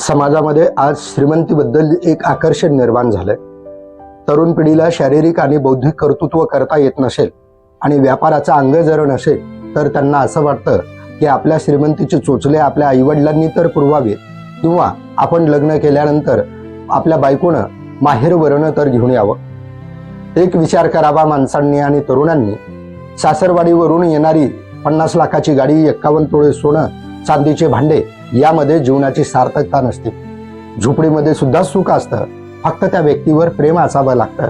समाजामध्ये आज श्रीमंतीबद्दल एक आकर्षण निर्माण झालंय. तरुण पिढीला शारीरिक आणि बौद्धिक कर्तृत्व करता येत नसेल आणि व्यापाराचा अंग जर नसेल तर त्यांना असं वाटतं की आपल्या श्रीमंतीचे चोचले आपल्या आईवडिलांनी तर पुरवावे किंवा आपण लग्न केल्यानंतर आपल्या बायकोनं माहेर वरण तर घेऊन यावं. एक विचार करावा माणसांनी आणि तरुणांनी. सासरवाडीवरून येणारी पन्नास लाखाची गाडी एक्कावन्न तोळे सोनं चांदीचे भांडे यामध्ये जीवनाची सार्थकता नसते. झोपडीमध्ये सुद्धा सुख असतं. फक्त त्या व्यक्तीवर प्रेम असावं लागतं.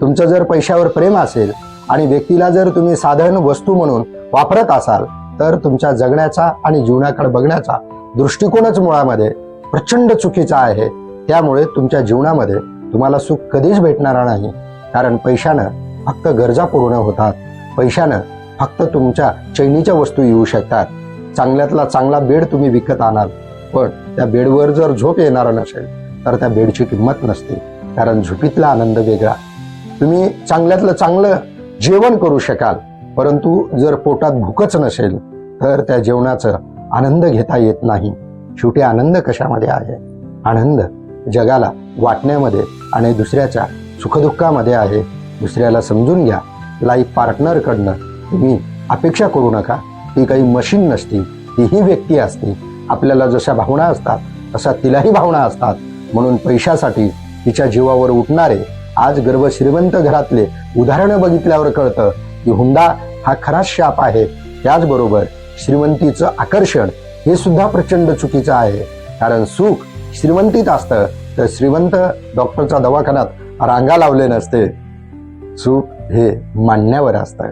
तुमचं जर पैशावर प्रेम असेल आणि व्यक्तीला जर तुम्ही साधन वस्तू म्हणून वापरत असाल तर तुमच्या जगण्याचा आणि जीवनाकडे बघण्याचा दृष्टिकोनच मुळामध्ये प्रचंड चुकीचा आहे. त्यामुळे तुमच्या जीवनामध्ये तुम्हाला सुख कधीच भेटणार नाही. कारण पैशानं फक्त गरजा पूर्ण होतात. पैशानं फक्त तुमच्या चैनीच्या वस्तू येऊ शकतात. चांगल्यातला चांगला बेड तुम्ही विकत आणाल. पण त्या बेडवर जर झोप येणार नसेल तर त्या बेडची किंमत नसते. कारण झोपीतला आनंद वेगळा. तुम्ही चांगल्यातलं चांगलं जेवण करू शकाल. परंतु जर पोटात भूकच नसेल तर त्या जेवणाचं आनंद घेता येत नाही. शेवटी आनंद कशामध्ये आहे? आनंद जगाला वाटण्यामध्ये आणि दुसऱ्याच्या सुखदुःखामध्ये आहे. दुसऱ्याला समजून घ्या. लाईफ पार्टनरकडनं तुम्ही अपेक्षा करू नका. ती काही मशीन नसती तीही व्यक्ती असते. आपल्याला जशा भावना असतात तशा तिलाही भावना असतात. म्हणून पैशासाठी तिच्या जीवावर उठणारे आज गर्व श्रीमंत घरातले उदाहरणं बघितल्यावर कळतं की हुंडा हा खराच शाप आहे. त्याचबरोबर श्रीमंतीचं आकर्षण हे सुद्धा प्रचंड चुकीचं आहे. कारण सुख श्रीमंतीत असतं तर श्रीमंत डॉक्टरच्या दवाखान्यात रांगा लावले नसते. सुख हे मांडण्यावर असतं.